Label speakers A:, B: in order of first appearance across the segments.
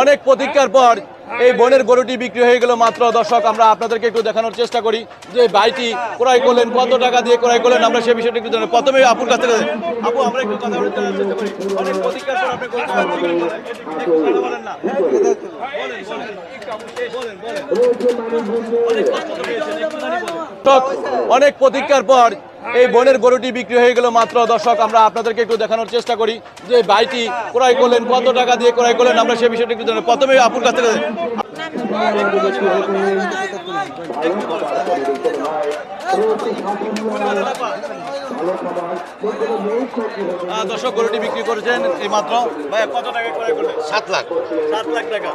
A: অনেক প্রতীক্ষার পর এই বনের গরুটি বিক্রি হয়ে গেল মাত্র দর্শক, আমরা আপনাদেরকে একটু দেখানোর চেষ্টা করি যে ভাইটি ক্রয় করলেন, কত টাকা দিয়ে ক্রয় করলেন, আমরা সেই বিষয়টা একটু জানাই প্রথমে আপুর কাছ থেকে আপু, আমরা একটু কথা বলতে চেষ্টা করি। অনেক পর আপনি বলেন না। অনেক প্রতীক্ষার পর এই বনের গরুটি বিক্রি হয়ে গেল মাত্র। দর্শক, আমরা আপনাদেরকে একটু দেখানোর চেষ্টা করি যে ভাইটি ক্রয় করলেন, কত টাকা দিয়ে ক্রয় করলেন? আমরা সে বিষয়টি একটু প্রথমে আপুর কাছ থেকে দর্শক গরুটি বিক্রি করেছেন এই মাত্র ভাইয়া কত টাকা ক্রয় করলেন
B: সাত লাখ।
A: সাত লাখ টাকা।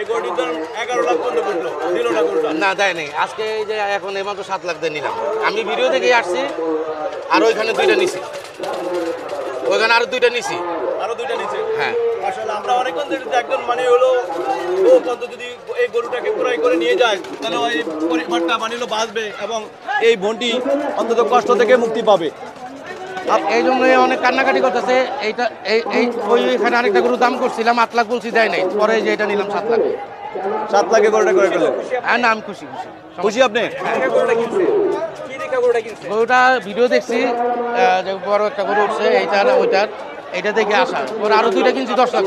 A: এই গরুটির দাম এগারো লাখ পর্যন্ত। পড়ল দিল না গরুটা?
B: না দেয় নেই। আজকে এই যে এখন এইমাত্র সাত লাখ দিয়ে নিলাম। আমি ভিডিও থেকে আসছি আর ওইখানে দুইটা নিছি। ওইখানে আরও দুইটা নিছি।
A: আরও দুইটা নিছি?
B: হ্যাঁ।
A: আসলে আমরা অনেকক্ষণ ধরে একজন মানে হলো ও কত যদি এই গরুটাকে ক্রয় করে নিয়ে যায় তাহলে ওই পরিবারটা মানে হলো বাঁচবে এবং এই বোনটি অন্তত কষ্ট থেকে মুক্তি পাবে।
B: আর এই জন্য অনেক কান্নাকাটি করতেছে। এইটা এই এই ওইখানে আরেকটা গরু দাম করছিলাম আট লাখ বলছি দেয় নাই। পরে যে এটা নিলাম সাত লাখ।
A: সাত লাখে গরুটা ক্রয় করলেন?
B: হ্যাঁ না আমি খুশি খুশি।
A: খুশি আপনি?
B: গরুটা ভিডিও দেখছি আহ, যে বড় একটা গরু উঠছে এইটার ওইটার। এটা থেকে আসা। ওর আরও দুইটা কিনছি দশ লাখ।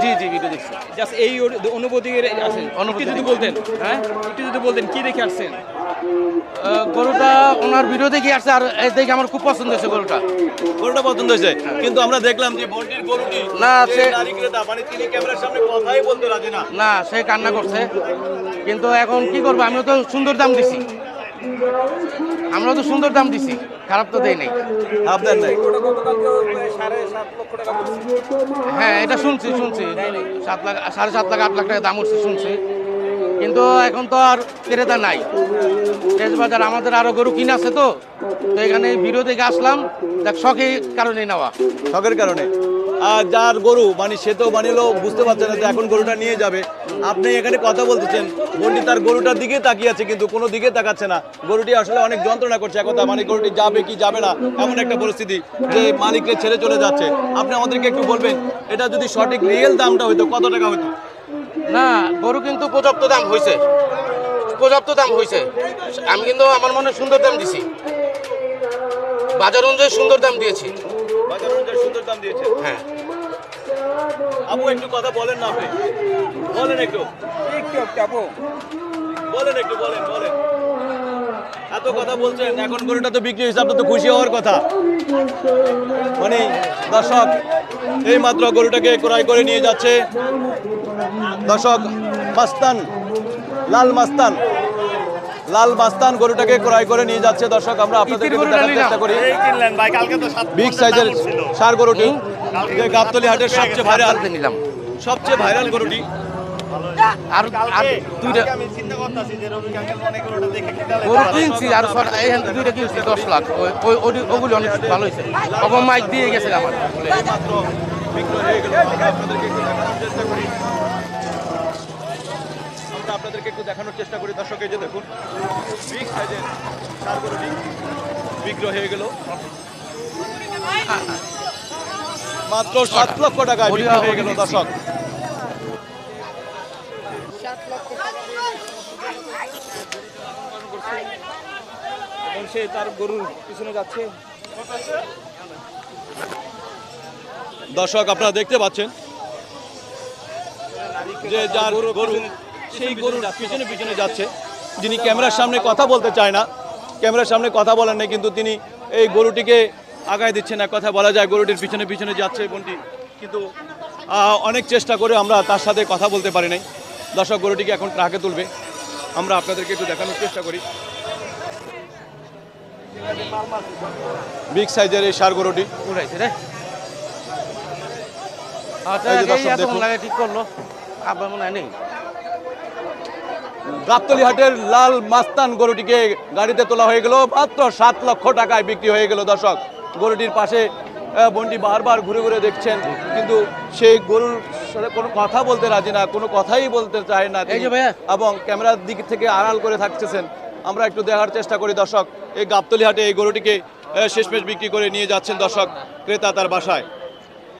B: জি জি ভিডিও দেখছি।
C: জাস্ট এই অনুভূতি আছেন।
B: অনুভূতি
C: যদি বলতেন। হ্যাঁ? একটু যদি বলতেন কি দেখে আসছেন?
B: গরুটা ওনার ভিডিও দেখে আসছে আর এই দেখে আমার খুব পছন্দ হয়েছে গরুটা।
A: গরুটা পছন্দ হয়েছে। কিন্তু আমরা দেখলাম যে বোনটির গরুটি
B: না, সে-
A: মানে তিনি ক্যামেরার সামনে কথাই বলতে রাজি না।
B: না সে কান্না করছে। কিন্তু এখন কি করব? আমিও তো সুন্দর দাম দিছি। আমরা তো সুন্দর দাম দিছি খারাপ তো দেই নাই।
A: আপনার নাই।
B: হ্যাঁ এটা শুনছি শুনছি। সাত লাখ সাড়ে সাত লাখ আট লাখ টাকা দাম উঠছে শুনছি। কিন্তু এখন তো আর ক্রেতা নাই। বাজার আমাদের আরও গরু কিনে আছে তো। তো এখানে ভিডিও দেখে আসলাম। দেখ শখের কারণে নেওয়া।
A: শখের কারণে। যার গরু মানে সে তো মানে হলো বুঝতে পারছে না যে এখন গরুটা নিয়ে যাবে। আপনি এখানে কথা বলতেছেন বোনটি তার গরুটার দিকে তাকিয়ে আছে কিন্তু কোনো দিকে তাকাচ্ছে না। গরুটি আসলে অনেক যন্ত্রণা করছে একথা মানে গরুটি যাবে কি যাবে না এমন একটা পরিস্থিতি যে মালিককে ছেড়ে চলে যাচ্ছে। আপনি আমাদেরকে একটু বলবেন এটা যদি সঠিক রিয়েল দামটা হইতো কত টাকা হইতো?
B: না গরু কিন্তু পর্যাপ্ত দাম হয়েছে পর্যাপ্ত দাম হয়েছে আমি কিন্তু আমার মনে সুন্দর দাম দিছি। বাজার অনুযায়ী সুন্দর দাম দিয়েছি।
A: সুন্দর দাম দিয়েছে।
B: হ্যাঁ।
A: আপু একটু কথা বলেন না আপনি। বলেন একটু। আপু। বলেন একটু বলেন বলেন। এত কথা বলছেন এখন গরুটা তো বিক্রি হয়েছে আপনার তো খুশি হওয়ার কথা। মানে দর্শক এই মাত্র গরুটাকে ক্রয় করে নিয়ে যাচ্ছে। দর্শক মাস্তান লাল মাস্তান। লাল মাস্তান গরুটাকে ক্রয় করে নিয়ে যাচ্ছে। দর্শক আমরা
B: নিলাম।
A: চেষ্টা করি।
D: কিনলেন ভাই কালকে তো সাত
A: বিগ সাইজের সার গরুটি। যে গাবতলি হাটের সবচেয়ে ভাইরাল
B: আনতে নিলাম।
A: সবচেয়ে ভাইরাল গরুটি।
B: আর আর দুইটা
D: আমি চিন্তা করতেছি যে রবি কাঙ্কেল করে ওটা দেখে কিনতে
B: গরু কিনছি আর এইখান দুইটা কিনছি দশ লাখ। ওই- ওই ওই- ওগুলি অনেক ভালো হয়েছে। অকম মাইক দিয়ে গেছে আমার
A: মাত্র বিক্রয় হয়ে গেল আমরা আপনাদেরকে একটু দেখানোর চেষ্টা করি। আমরা আপনাদেরকে একটু দেখানোর চেষ্টা করি দর্শক এই যে দেখুন বিগ সাইজের বিক্রয় হয়ে গেল। মাত্র সাত লক্ষ টাকায় বিক্রি হয়ে গেল দর্শক।
C: সে তার গরুর পিছনে যাচ্ছে।
A: দর্শক আপনারা দেখতে পাচ্ছেন যে যার গরু সেই গরুর পিছনে পিছনে যাচ্ছে। যিনি ক্যামেরার সামনে কথা বলতে চায় না ক্যামেরার সামনে কথা বলেন না কিন্তু তিনি এই গরুটিকে আগায় দিচ্ছেন এক কথা বলা যায় গরুটির পিছনে পিছনে যাচ্ছে বোনটি কিন্তু অনেক চেষ্টা করে আমরা তার সাথে কথা বলতে পারি নাই। দর্শক গরুটিকে এখন ট্রাকে তুলবে। আমরা আপনাদেরকে একটু দেখানোর চেষ্টা করি। বিগ সাইজের এই সার গরুটি।
B: উড়াইছে রে। আচ্ছা ঠিক করল। আবার মনে হয় নেই।
A: গাবতলি হাটের লাল মাস্তান গরুটিকে গাড়িতে তোলা হয়ে গেল। মাত্র সাত লক্ষ টাকায় বিক্রি হয়ে গেল দর্শক। গরুটির পাশে বোনটি বারবার ঘুরে ঘুরে দেখছেন। কিন্তু সেই গরুর সাথে কোনো কথা বলতে রাজি না কোনো কথাই বলতে চায় না। এবং ক্যামেরার দিক থেকে আড়াল করে থাকতেছেন। আমরা একটু দেখার চেষ্টা করি দর্শক। এই গাবতলি হাটে এই গরুটিকে শেষমেশ বিক্রি করে নিয়ে যাচ্ছেন দর্শক ক্রেতা তার বাসায়।